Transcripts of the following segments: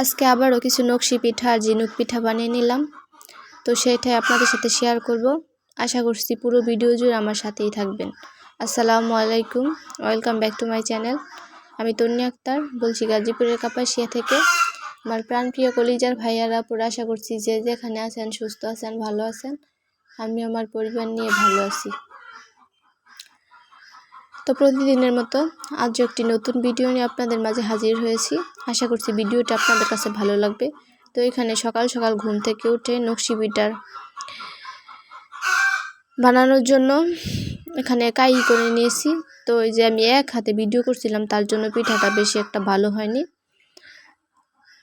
আজকে আবারও কিছু নকশি পিঠা আর ঝিনুক পিঠা বানিয়ে নিলাম। তো সেটাই আপনাদের সাথে শেয়ার করব। আশা করছি পুরো ভিডিও জুড়ে আমার সাথেই থাকবেন। আসসালামু আলাইকুম। Welcome back to my channel আমি তন্নি আক্তার, বলছি গাজীপুরের কাপাসিয়া থেকে। আমার প্রাণপ্রিয় কলিজার ভাইয়ারা পুরো আশা করছি যে যেখানে আছেন, সুস্থ আছেন, ভালো আছেন। আমি আমার পরিবার নিয়ে ভালো আছি। তো প্রতিদিনের মতো আজ একটি নতুন ভিডিও নিয়ে আপনাদের মাঝে হাজির হয়েছি। আশা করছি ভিডিওটা আপনাদের কাছে ভালো লাগবে। তো এখানে সকাল সকাল ঘুম থেকে উঠে নকশি পিঠার বানানোর জন্য এখানে কাই করে নিয়েছি। তো এই যে আমি এক হাতে ভিডিও করছিলাম, তার জন্য পিঠাটা বেশি একটা ভালো হয়নি।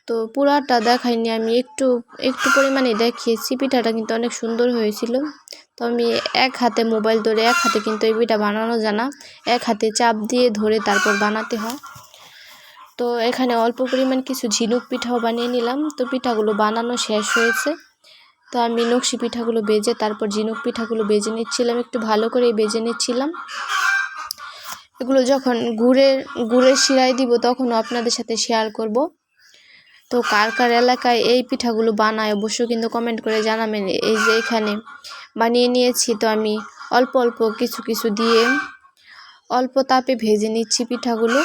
তো পুরাটা দেখাইনি আমি, একটু একটু পরিমাণে দেখিয়েছি। পিঠাটা কিন্তু অনেক সুন্দর হয়েছিল। তো আমি এক হাতে মোবাইল ধরে এক হাতে কিন্তু এই পিঠা বানানো জানা এক হাতে চাপ দিয়ে ধরে তারপর বানাতে হয়। তো এখানে অল্প পরিমাণ কিছু ঝিনুক পিঠাও বানিয়ে নিলাম। তো পিঠাগুলো বানানো শেষ হয়েছে। তো আমি নকশি পিঠাগুলো বেজে তারপর ঝিনুক পিঠাগুলো বেজে নিচ্ছিলাম। একটু ভালো করে বেজে নিচ্ছিলাম। এগুলো যখন গুড়ের গুড়ের শিরাই দিব তখনও আপনাদের সাথে শেয়ার করব। তো কার কার এলাকায় এই পিঠাগুলো বানায় অবশ্যই কিন্তু কমেন্ট করে জানাবেন। এই যে এখানে বানিয়ে নিয়েছি তো আমি অল্প অল্প কিছু কিছু দিয়ে অল্প তাপে ভেজে নিচ্ছি পিঠাগুলো।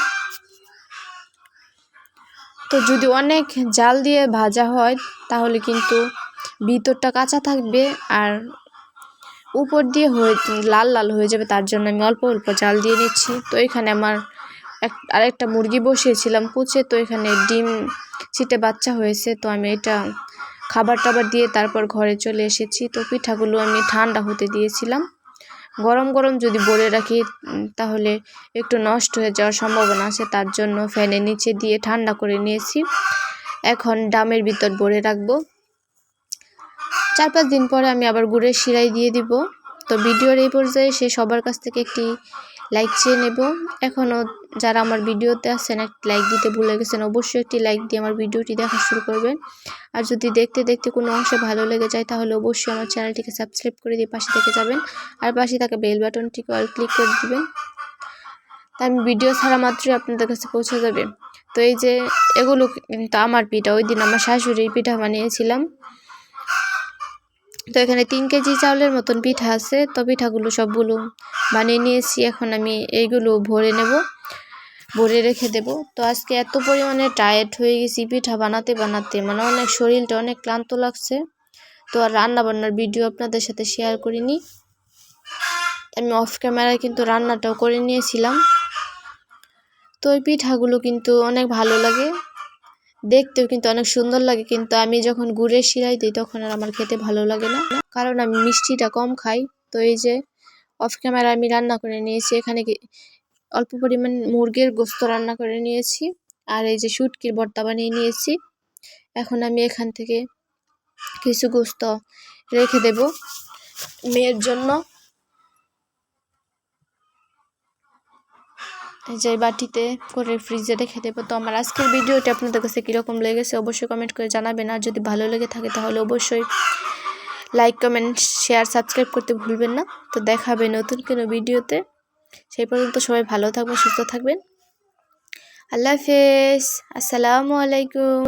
তো যদি অনেক জাল দিয়ে ভাজা হয় তাহলে কিন্তু ভিতরটা কাঁচা থাকবে আর উপর দিয়ে হয়ে, লাল লাল হয়ে যাবে তার জন্য আমি অল্প অল্প জাল দিয়ে নিচ্ছি। তো এখানে আমার এক, আরেকটা মুরগি বসিয়েছিলাম কুচে, তো এখানে ডিম ছিটে বাচ্চা হয়েছে, তো আমি এটা খাবার টাবার দিয়ে তারপর ঘরে চলে এসেছি। তো পিঠাগুলো আমি ঠান্ডা হতে দিয়েছিলাম। গরম গরম যদি বলে রাখি তাহলে একটু নষ্ট হয়ে যাওয়ার সম্ভাবনা আছে, তার জন্য ফ্যানের নিচে দিয়ে ঠান্ডা করে নিয়েছি। এখন ডামের ভিতর ভরে রাখব। চার পাঁচ দিন পরে আমি আবার গুড়ের শিরাই দিয়ে দিব। তো ভিডিওর এই পর্যায়ে সে সবার কাছ থেকে একটি লাইক চেয়ে নেব। এখনও যারা আমার ভিডিওতে আছেন একটি লাইক দিতে ভুলে গেছেন, অবশ্যই একটি লাইক দিয়ে আমার ভিডিওটি দেখা শুরু করবেন। আর যদি দেখতে দেখতে কোনো অংশ ভালো লেগে যায়, তাহলে অবশ্যই আমার চ্যানেলটিকে সাবস্ক্রাইব করে দিয়ে পাশে থেকে যাবেন। আর পাশে থাকা বেল বাটনটিকে অল ক্লিক করে দেবেন। আমি ভিডিও ছাড়া মাত্রই আপনাদের কাছে পৌঁছে যাবে। তো এই যে, এগুলো কিন্তু আমার পিঠা। ওই দিন আমার শাশুড়ির পিঠা বানিয়েছিলাম। তো এখানে তিন কেজি চাউলের মতন পিঠা আছে। তো পিঠাগুলো সবগুলো বানিয়ে নিয়েছি। এখন আমি এইগুলো ভরে নেব, ভরে রেখে দেব। তো আজকে এত পরিমাণে টায়ার্ড হয়ে গেছি পিঠা বানাতে বানাতে। মানে অনেক শরীরটা অনেক ক্লান্ত লাগছে। তো আর রান্না বান্নার ভিডিও আপনাদের সাথে শেয়ার করিনি। আমি অফ ক্যামেরায় কিন্তু রান্নাটাও করে নিয়েছিলাম। তো ওই পিঠাগুলো কিন্তু অনেক ভালো লাগে। দেখতেও কিন্তু অনেক সুন্দর লাগে, কিন্তু আমি যখন গুড়ের শিরাই দিই তখন আর আমার খেতে ভালো লাগে না। কারণ আমি মিষ্টিটা কম খাই, তো এই যে অফ ক্যামেরা আমি রান্না করে নিয়েছি, এখানে অল্প পরিমাণ মুরগির গোস্ত রান্না করে নিয়েছি, আর এই যে শুটকির ভর্তা বানিয়ে নিয়েছি। এখন আমি এখান থেকে কিছু গোস্ত রেখে দেব মেয়ের জন্য। যে বাটিতে করে ফ্রিজে রেখে দেবো। তো আমার আজকের ভিডিওটি আপনাদের কাছে কীরকম লেগেছে অবশ্যই কমেন্ট করে জানাবেন। আর যদি ভালো লেগে থাকে তাহলে অবশ্যই লাইক কমেন্ট শেয়ার সাবস্ক্রাইব করতে ভুলবেন না। তো দেখাবে নতুন কোনো ভিডিওতে। সেই পর্যন্ত সবাই ভালো থাকবেন, সুস্থ থাকবেন। আল্লাহ হাফেজ। আসসালামু আলাইকুম।